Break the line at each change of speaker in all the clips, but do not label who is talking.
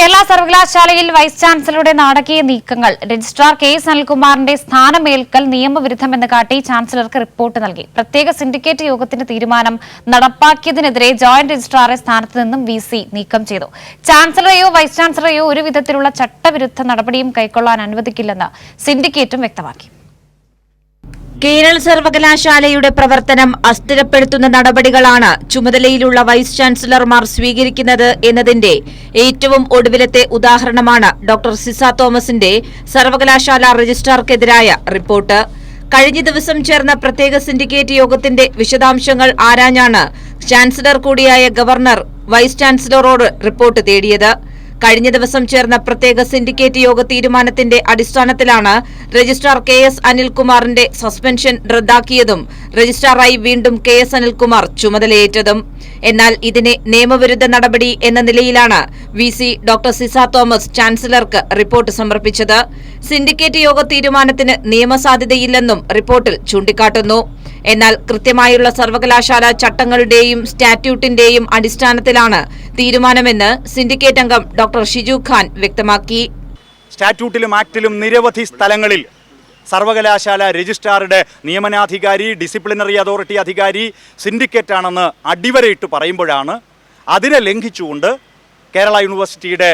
കേരള സർവകലാശാലയിൽ വൈസ് ചാൻസലറുടെ നാടകീയ നീക്കങ്ങൾ. രജിസ്ട്രാർ കെ എസ് അനിൽകുമാറിന്റെ സ്ഥാനമേൽക്കൽ നിയമവിരുദ്ധമെന്ന് കാട്ടി ചാൻസലർക്ക് റിപ്പോർട്ട് നൽകി. പ്രത്യേക സിൻഡിക്കേറ്റ് യോഗത്തിന്റെ തീരുമാനം നടപ്പാക്കിയതിനെതിരെ ജോയിന്റ് രജിസ്ട്രാറെ സ്ഥാനത്ത് നിന്നും വി നീക്കം ചെയ്തു. ചാൻസലറെയോ വൈസ് ചാൻസലറെയോ ഒരുവിധത്തിലുള്ള ചട്ടവിരുദ്ധ നടപടിയും കൈക്കൊള്ളാൻ അനുവദിക്കില്ലെന്ന് സിൻഡിക്കേറ്റും വ്യക്തമാക്കി.
കേരള സർവകലാശാലയുടെ പ്രവർത്തനം അസ്ഥിരപ്പെടുത്തുന്ന നടപടികളാണ് ചുമതലയിലുള്ള വൈസ് ചാൻസലർമാർ സ്വീകരിക്കുന്നത് എന്നതിന്റെ ഏറ്റവും ഒടുവിലത്തെ ഉദാഹരണമാണ് ഡോക്ടർ സിസ തോമസിന്റെ സർവകലാശാല രജിസ്ട്രാർക്കെതിരായ റിപ്പോർട്ട്. കഴിഞ്ഞ ദിവസം ചേർന്ന പ്രത്യേക സിൻഡിക്കേറ്റ് യോഗത്തിന്റെ വിശദാംശങ്ങൾ ആരാഞ്ഞാണ് ചാൻസലർ കൂടിയായ ഗവർണർ വൈസ് ചാൻസലറോട് റിപ്പോർട്ട് തേടിയത്. കഴിഞ്ഞ ദിവസം ചേർന്ന പ്രത്യേക സിൻഡിക്കേറ്റ് യോഗ തീരുമാനത്തിന്റെ അടിസ്ഥാനത്തിലാണ് രജിസ്ട്രാർ കെ എസ് അനിൽകുമാറിന്റെ സസ്പെൻഷൻ റദ്ദാക്കിയതും രജിസ്ട്രാറായി വീണ്ടും കെ എസ് അനിൽകുമാർ ചുമതലയേറ്റതും. എന്നാൽ ഇതിനെ നിയമവിരുദ്ധ നടപടി എന്ന നിലയിലാണ് V C doctor Ciza Thomas ചാൻസലർക്ക് report സമർപ്പിച്ചത്. സിൻഡിക്കേറ്റ് യോഗ തീരുമാനത്തിന് നിയമസാധ്യതയില്ലെന്നും റിപ്പോർട്ടിൽ ചൂണ്ടിക്കാട്ടുന്നു. എന്നാൽ കൃത്യമായുള്ള സർവകലാശാല ചട്ടങ്ങളുടെയും സ്റ്റാറ്റ്യൂട്ടിന്റെയും അടിസ്ഥാനത്തിലാണ് തീരുമാനമെന്ന് സിൻഡിക്കേറ്റ് അംഗം ഡോക്ടർ ഷിജു ഖാൻ വ്യക്തമാക്കി.
സ്റ്റാറ്റ്യൂട്ടിലും ആക്ടിലും നിരവധി സ്ഥലങ്ങളിൽ സർവകലാശാല രജിസ്ട്രാറുടെ നിയമനാധികാരി ഡിസിപ്ലിനറി അതോറിറ്റി അധികാരി സിൻഡിക്കേറ്റ് ആണെന്ന് അടിവരയിട്ട് പറയുമ്പോഴാണ് അതിനെ ലംഘിച്ചുകൊണ്ട് കേരള യൂണിവേഴ്സിറ്റിയുടെ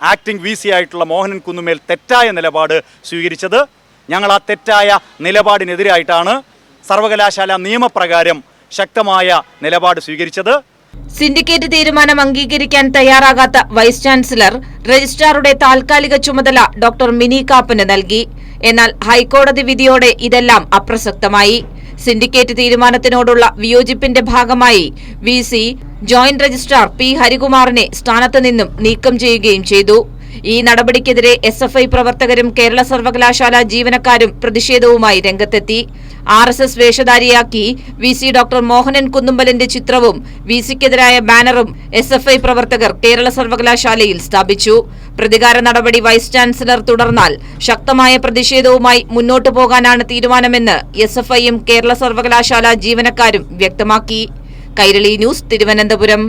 ആക്ടിംഗ് വി സി ആയിട്ടുള്ള മോഹനൻ കുന്നുമേൽ തെറ്റായ നിലപാട് സ്വീകരിച്ചത്. ഞങ്ങൾ ആ തെറ്റായ നിലപാടിനെതിരായിട്ടാണ് സർവകലാശാല നിയമപ്രകാരം ശക്തമായ നിലപാട് സ്വീകരിച്ചത്.
സിൻഡിക്കേറ്റ് തീരുമാനം അംഗീകരിക്കാൻ തയ്യാറാകാത്ത വൈസ് ചാൻസലർ രജിസ്ട്രാറുടെ താൽക്കാലിക ചുമതല ഡോക്ടർ മിനി കാപ്പന് നൽകി. എന്നാൽ ഹൈക്കോടതി വിധിയോടെ ഇതെല്ലാം അപ്രസക്തമായി. സിൻഡിക്കേറ്റ് തീരുമാനത്തിനോടുള്ള വിയോജിപ്പിന്റെ ഭാഗമായി V C joint registrar P ഹരികുമാറിനെ സ്ഥാനത്ത് നിന്നും നീക്കം ചെയ്യുകയും ചെയ്തു. ഈ നടപടിക്കെതിരെ എസ് എഫ് ഐ പ്രവർത്തകരും കേരള സർവകലാശാല ജീവനക്കാരും പ്രതിഷേധവുമായി രംഗത്തെത്തി. ആർ എസ് എസ് വേഷധാരിയാക്കി വി സി ഡോക്ടർ മോഹനൻ കുന്നുമ്പലിന്റെ ചിത്രവും വി സിക്കെതിരായ ബാനറും എസ് എഫ് ഐ പ്രവർത്തകർ കേരള സർവകലാശാലയിൽ സ്ഥാപിച്ചു. പ്രതികാര നടപടി വൈസ് ചാൻസലർ തുടർന്നാൽ ശക്തമായ പ്രതിഷേധവുമായി മുന്നോട്ടു പോകാനാണ് തീരുമാനമെന്ന് എസ് എഫ് ഐയും കേരള സർവകലാശാല ജീവനക്കാരും വ്യക്തമാക്കി. കൈരളി ന്യൂസ് തിരുവനന്തപുരം.